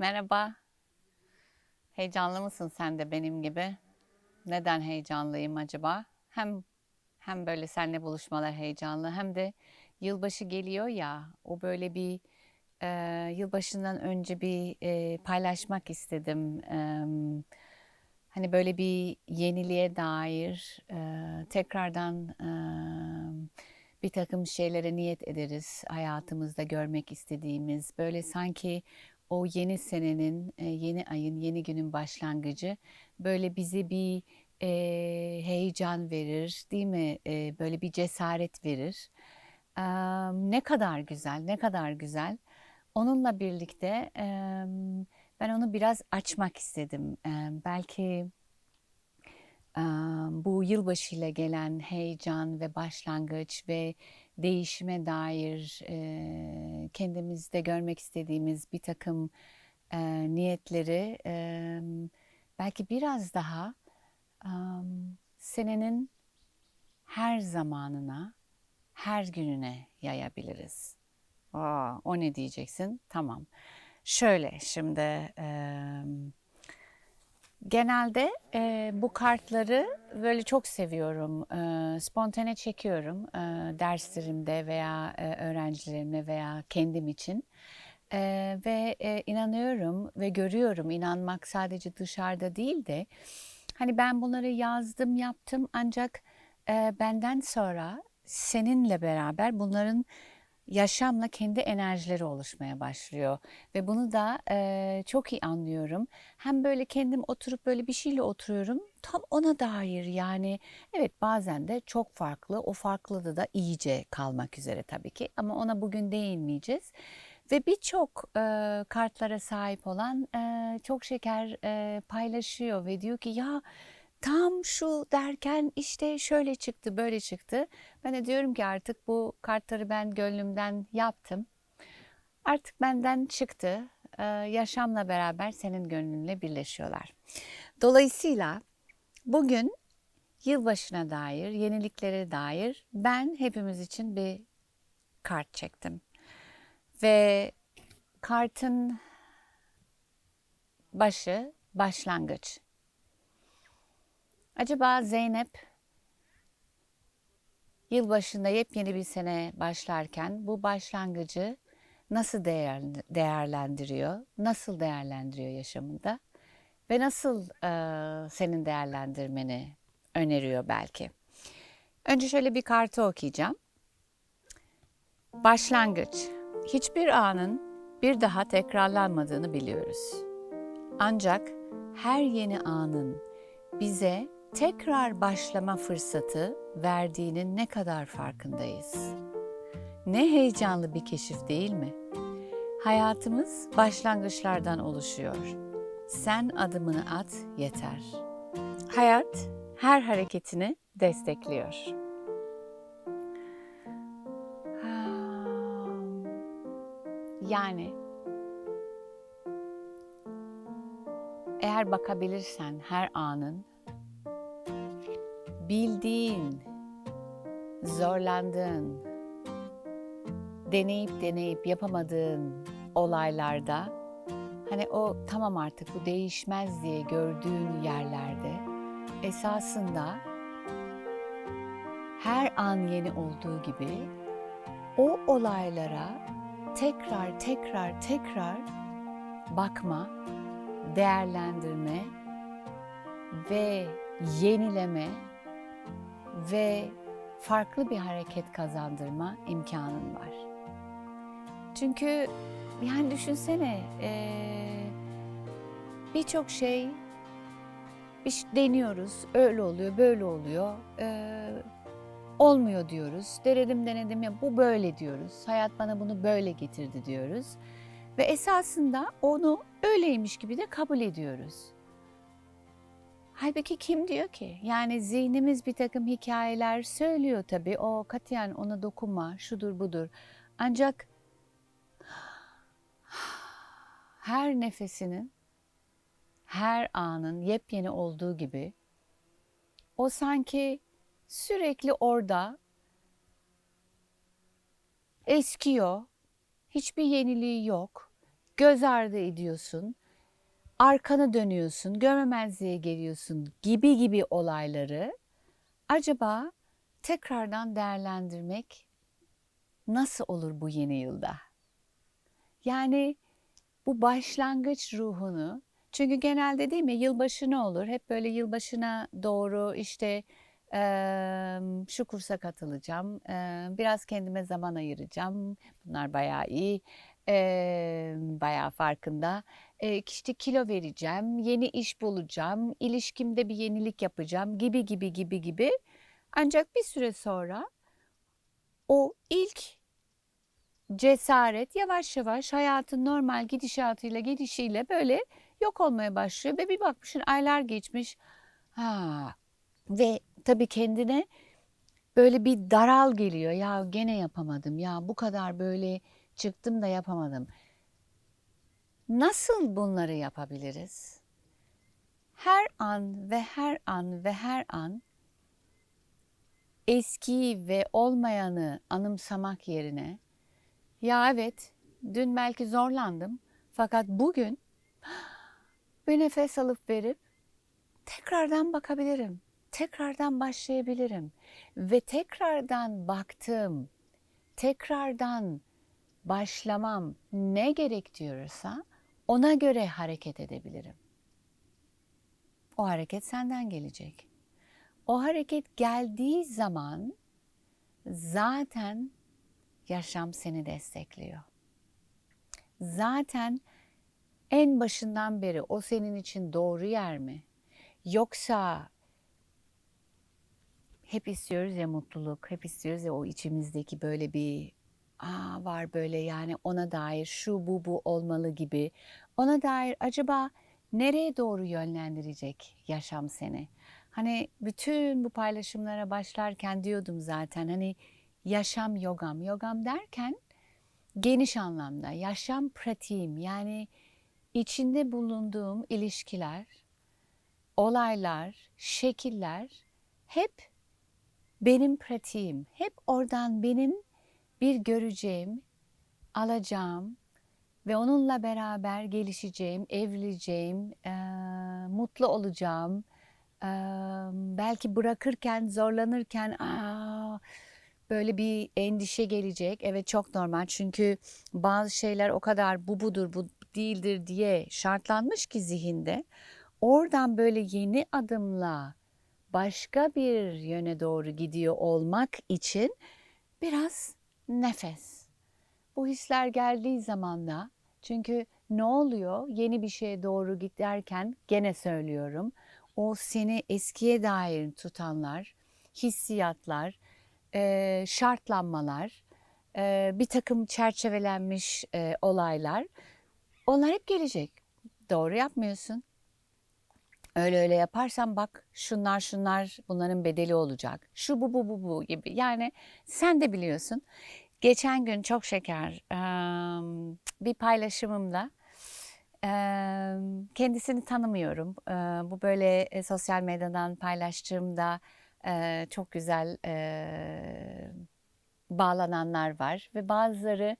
Merhaba. Heyecanlı mısın sen de benim gibi? Neden heyecanlıyım acaba? Hem hem böyle seninle buluşmalar heyecanlı hem de yılbaşı geliyor ya o böyle bir e, yılbaşından önce bir e, paylaşmak istedim. Em, hani böyle bir yeniliğe dair e, tekrardan e, bir takım şeylere niyet ederiz hayatımızda görmek istediğimiz böyle sanki o yeni senenin, e, yeni ayın, yeni günün başlangıcı böyle bize bir e, heyecan verir, değil mi? E, böyle bir cesaret verir. Eee, ne kadar güzel, ne kadar güzel. Onunla birlikte em, ben onu biraz açmak istedim. Em, belki em, bu yılbaşıyla gelen heyecan ve başlangıç ve değişime dair e, kendimizde görmek istediğimiz bir takım e, niyetleri em, belki biraz daha em, senenin her zamanına, her gününe yayabiliriz. Aa, o ne diyeceksin? Tamam. Şöyle şimdi em, Genelde e, bu kartları böyle çok seviyorum. E, spontane çekiyorum e, derslerimde veya e, öğrencilerimle veya kendim için. E, ve e, inanıyorum ve görüyorum. İnanmak sadece dışarıda değil de hani ben bunları yazdım, yaptım ancak e, benden sonra seninle beraber bunların yaşamla kendi enerjileri oluşmaya başlıyor ve bunu da e, çok iyi anlıyorum. Hem böyle kendim oturup böyle bir şeyle oturuyorum tam ona dair yani evet bazen de çok farklı o farklılığı da iyice kalmak üzere tabii ki ama ona bugün değinmeyeceğiz. Ve birçok e, kartlara sahip olan e, çok şeker e, paylaşıyor ve diyor ki ya tam şu derken işte şöyle çıktı böyle çıktı. Ben de diyorum ki artık bu kartları ben gönlümden yaptım. Artık benden çıktı. Ee, yaşamla beraber senin gönlünle birleşiyorlar. Dolayısıyla bugün yılbaşına dair, yeniliklere dair ben hepimiz için bir kart çektim. Ve kartın başı başlangıç. Acaba Zeynep yılbaşında yepyeni bir sene başlarken bu başlangıcı nasıl değer, değerlendiriyor? Nasıl değerlendiriyor yaşamında? Ve nasıl e, senin değerlendirmeni öneriyor belki? Önce şöyle bir kartı okuyacağım. Başlangıç. Hiçbir anın bir daha tekrarlanmadığını biliyoruz. Ancak her yeni anın bize tekrar başlama fırsatı verdiğinin ne kadar farkındayız. Ne heyecanlı bir keşif değil mi? Hayatımız başlangıçlardan oluşuyor. Sen adımını at yeter. Hayat her hareketini destekliyor. Yani eğer bakabilirsen her anın bildiğin, zorlandığın, deneyip deneyip yapamadığın olaylarda hani o tamam artık bu değişmez diye gördüğün yerlerde esasında her an yeni olduğu gibi o olaylara tekrar tekrar tekrar bakma, değerlendirme ve yenileme ve farklı bir hareket kazandırma imkanın var. Çünkü yani düşünsene birçok şey bir deniyoruz, öyle oluyor, böyle oluyor, olmuyor diyoruz. Denedim denedim ya bu böyle diyoruz. Hayat bana bunu böyle getirdi diyoruz. Ve esasında onu öyleymiş gibi de kabul ediyoruz. Halbuki kim diyor ki? Yani zihnimiz bir takım hikayeler söylüyor tabii. O katiyen ona dokunma, şudur budur. Ancak her nefesinin, her anın yepyeni olduğu gibi o sanki sürekli orada eskiyor. Hiçbir yeniliği yok. göz ardı ediyorsun, arkanı dönüyorsun, görmemezliğe geliyorsun gibi gibi olayları acaba tekrardan değerlendirmek nasıl olur bu yeni yılda? Yani bu başlangıç ruhunu çünkü genelde değil mi yılbaşı ne olur? Hep böyle yılbaşına doğru işte eee, şu kursa katılacağım, eee, biraz kendime zaman ayıracağım. Bunlar bayağı iyi, eee, bayağı farkında. Eee, işte kilo vereceğim, yeni iş bulacağım, ilişkimde bir yenilik yapacağım gibi gibi gibi gibi. Ancak bir süre sonra o ilk cesaret yavaş yavaş hayatın normal gidişatıyla gidişiyle böyle yok olmaya başlıyor ve bir bakmışsın aylar geçmiş. Ha. Ve tabii kendine böyle bir daral geliyor. Ya gene yapamadım. Ya bu kadar böyle çıktım da yapamadım. Nasıl bunları yapabiliriz? Her an ve her an ve her an eskiyi ve olmayanı anımsamak yerine ya evet dün belki zorlandım fakat bugün bir nefes alıp verip tekrardan bakabilirim. Tekrardan başlayabilirim ve tekrardan baktığım, tekrardan başlamam ne gerektiriyorsa ona göre hareket edebilirim. O hareket senden gelecek. O hareket geldiği zaman zaten yaşam seni destekliyor. Zaten en başından beri o senin için doğru yer mi? Yoksa hep istiyoruz ya mutluluk, hep istiyoruz ya o içimizdeki böyle bir aa var böyle yani ona dair şu bu bu olmalı gibi. Ona dair acaba nereye doğru yönlendirecek yaşam seni? Hani bütün bu paylaşımlara başlarken diyordum zaten hani yaşam yogam. Yogam derken geniş anlamda yaşam pratiğim yani içinde bulunduğum ilişkiler, olaylar, şekiller hep benim pratiğim. Hep oradan benim bir göreceğim, alacağım ve onunla beraber gelişeceğim, evleneceğim, eee, mutlu olacağım. Eee, belki bırakırken, zorlanırken aa, böyle bir endişe gelecek. Evet çok normal çünkü bazı şeyler o kadar bu budur, bu değildir diye şartlanmış ki zihinde. Oradan böyle yeni adımla başka bir yöne doğru gidiyor olmak için biraz nefes. Bu hisler geldiği zaman da çünkü ne oluyor? Yeni bir şeye doğru giderken gene söylüyorum. O seni eskiye dair tutanlar, hissiyatlar, şartlanmalar, bir takım çerçevelenmiş olaylar onlar hep gelecek. Doğru yapmıyorsun. Öyle öyle yaparsan bak şunlar şunlar bunların bedeli olacak. Şu bu bu bu bu gibi. Yani sen de biliyorsun. Geçen gün çok şeker bir paylaşımımda em, kendisini tanımıyorum. Bu böyle e, sosyal medyadan paylaştığımda çok güzel bağlananlar var ve bazıları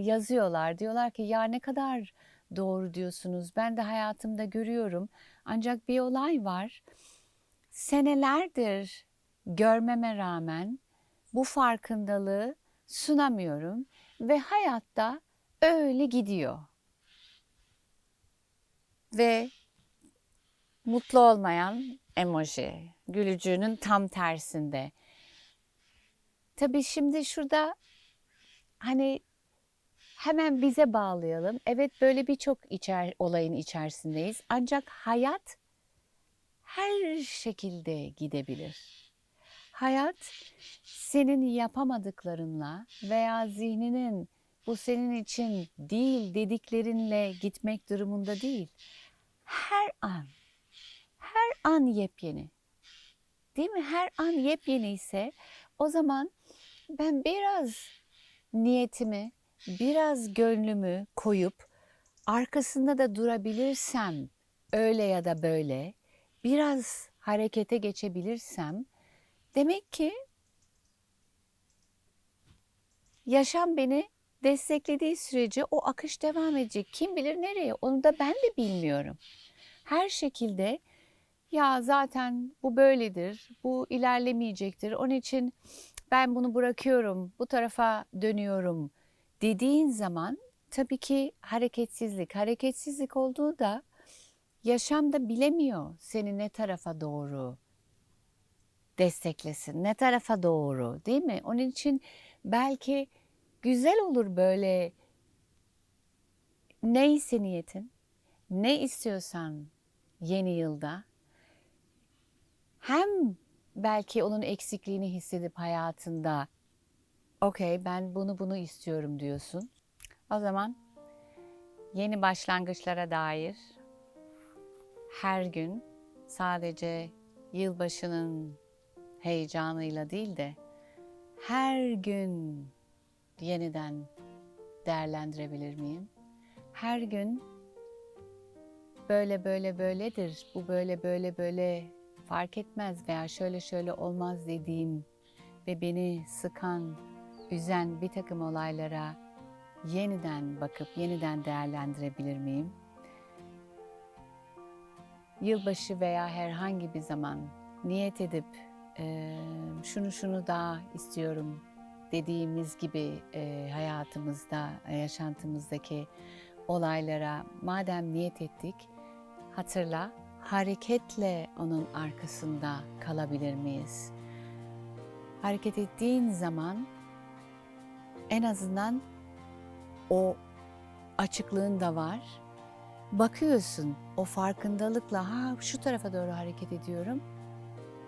yazıyorlar. Diyorlar ki ya ne kadar doğru diyorsunuz. Ben de hayatımda görüyorum. Ancak bir olay var. Senelerdir görmeme rağmen bu farkındalığı sunamıyorum ve hayatta öyle gidiyor. Ve mutlu olmayan emoji, gülücüğünün tam tersinde. Tabii şimdi şurada hani hemen bize bağlayalım. Evet böyle birçok içer, olayın içerisindeyiz. Ancak hayat her şekilde gidebilir. Hayat senin yapamadıklarınla veya zihninin bu senin için değil dediklerinle gitmek durumunda değil. Her an, her an yepyeni. Değil mi? Her an yepyeni ise o zaman ben biraz niyetimi, biraz gönlümü koyup arkasında da durabilirsem öyle ya da böyle biraz harekete geçebilirsem demek ki yaşam beni desteklediği sürece o akış devam edecek. Kim bilir nereye? Onu da ben de bilmiyorum. Her şekilde ya zaten bu böyledir, bu ilerlemeyecektir. Onun için ben bunu bırakıyorum, bu tarafa dönüyorum dediğin zaman tabii ki hareketsizlik. Hareketsizlik olduğu da yaşamda bilemiyor seni ne tarafa doğru desteklesin, ne tarafa doğru değil mi? Onun için belki güzel olur böyle neyse niyetin, ne istiyorsan yeni yılda hem belki onun eksikliğini hissedip hayatında okey ben bunu bunu istiyorum diyorsun. O zaman yeni başlangıçlara dair her gün sadece yılbaşının heyecanıyla değil de her gün yeniden değerlendirebilir miyim? Her gün böyle böyle böyledir, bu böyle böyle böyle fark etmez veya şöyle şöyle olmaz dediğim ve beni sıkan, üzen bir takım olaylara yeniden bakıp yeniden değerlendirebilir miyim? Yılbaşı veya herhangi bir zaman niyet edip eee, şunu şunu daha istiyorum dediğimiz gibi eee, hayatımızda, e, yaşantımızdaki olaylara madem niyet ettik, hatırla hareketle onun arkasında kalabilir miyiz? Hareket ettiğin zaman en azından o açıklığın da var. Bakıyorsun o farkındalıkla ha şu tarafa doğru hareket ediyorum.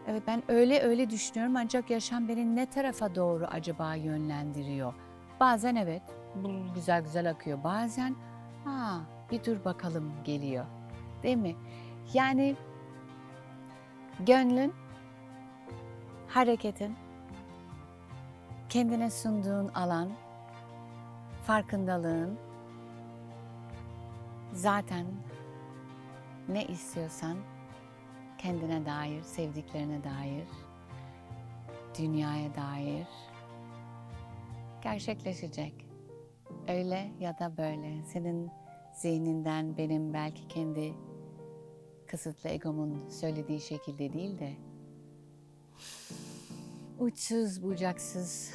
Evet ben öyle öyle düşünüyorum ancak yaşam beni ne tarafa doğru acaba yönlendiriyor? Bazen evet bu güzel güzel akıyor. Bazen ha bir dur bakalım geliyor. Değil mi? Yani gönlün, hareketin, kendine sunduğun alan, farkındalığın zaten ne istiyorsan kendine dair, sevdiklerine dair, dünyaya dair gerçekleşecek. Öyle ya da böyle. Senin zihninden benim belki kendi kısıtlı egomun söylediği şekilde değil de uçsuz bucaksız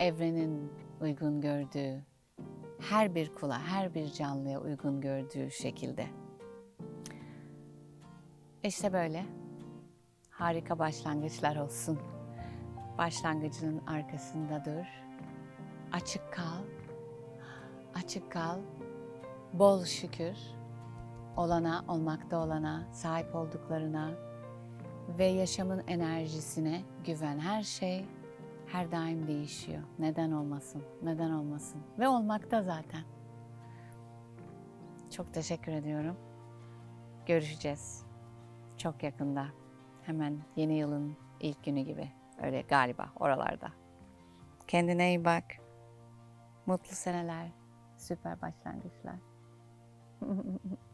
evrenin uygun gördüğü, her bir kula, her bir canlıya uygun gördüğü şekilde. İşte böyle. Harika başlangıçlar olsun. Başlangıcının arkasında dur. Açık kal. Açık kal. Bol şükür. Olana, olmakta olana, sahip olduklarına ve yaşamın enerjisine güven. Her şey her daim değişiyor. Neden olmasın? Neden olmasın? Ve olmakta zaten. Çok teşekkür ediyorum. Görüşeceğiz. Çok yakında. Hemen yeni yılın ilk günü gibi. Öyle galiba oralarda. Kendine iyi bak. Mutlu seneler. Süper başlangıçlar.